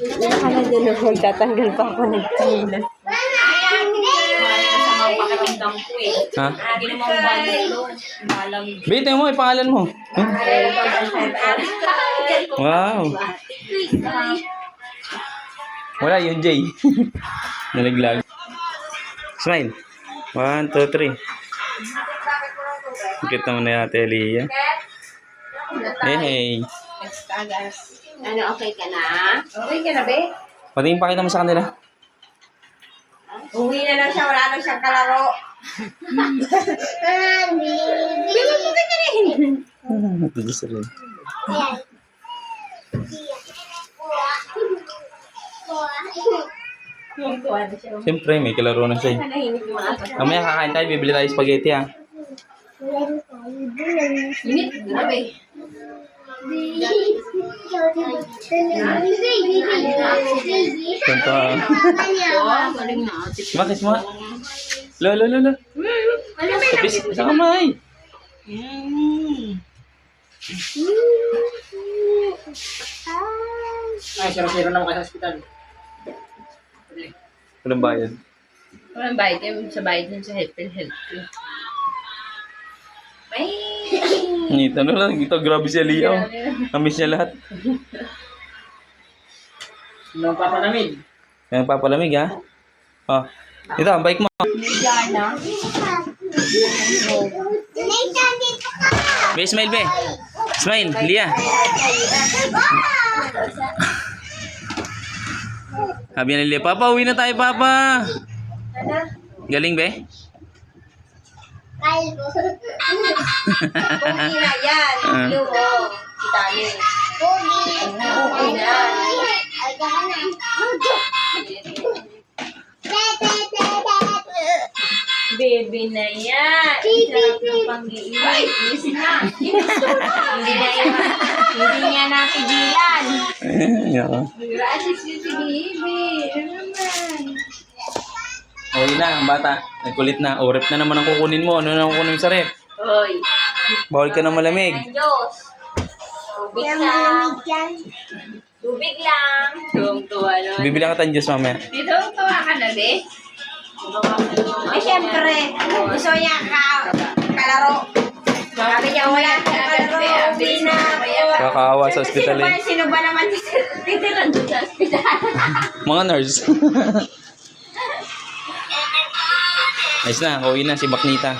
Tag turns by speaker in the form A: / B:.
A: Akala din na magtatanggal pa ako ng chilas.
B: Ha? Bito mo, ipangalan mo. Huh? Wow. Wala yung J. Nalaglag. Smile. One, two, three. Kita mo na yate, Elia. Hey, hey.
A: Ano, okay ka na?
C: Okay ka na, be?
B: Patingin pakita mo sa kanila.
C: Uwi na lang siya. Wala na siyang kalaro.
B: Ah, Ito Diyos rin.
C: Yung tuwa na siya.
B: Siyempre, may kalaro na siya.
C: yung.
B: Mamaya kakain tayo, bibili tayo spaghetti ah.
C: Init. Grabe. Na.
B: Bakit mo? Lo, lo, lo, lo. Tapis sa kamay.
D: Ay, siro-siro naman kayo sa ospital.
B: Walang bayad.
C: Walang bayad yan. Sa bayad nun sa health and health. Ay!
B: Ngita na lang. Ito, grabe si Aliaw. Namiss niya lahat.
D: Nung papanamid.
B: Kaya papalamig ha. Oh. Ito, ang bike mo. Be, smile be. Smile, Lia. Sabi ni Lia, Papa, uwi na tayo, Papa. Galing, be?
C: Uwi na yan.
B: Ah.
C: Blue, oh. Si Tali. Uwi na. Baby na yan. Sarap ng pang-iinis. Inis na. Hindi na yan. Hindi niya napigilan.
B: Yeah.
C: Gracias si baby. Ano naman?
B: Na, ang bata. Nagkulit na. O, rep na naman ang kukunin mo. Ano na ang kukunin mo sa rep?
C: Hoy.
B: Bawal ka na malamig.
C: Ang Diyos. Tubig lang. Tubig lang. Tuwang-tuwa nun.
B: Bibili ka tayong Diyos mamaya.
C: Dito, tuwa ka na, be? Ay, syempre. Gusto niya ka kalaro. Sabi niya, wala akong kalaro. Uwi na ako.
B: Kakaawa sa ospital
C: Sino ba,
B: eh.
C: sino ba naman titiran doon sa ospital?
B: Mga nurse. Ayos na, uwi na si Baknita.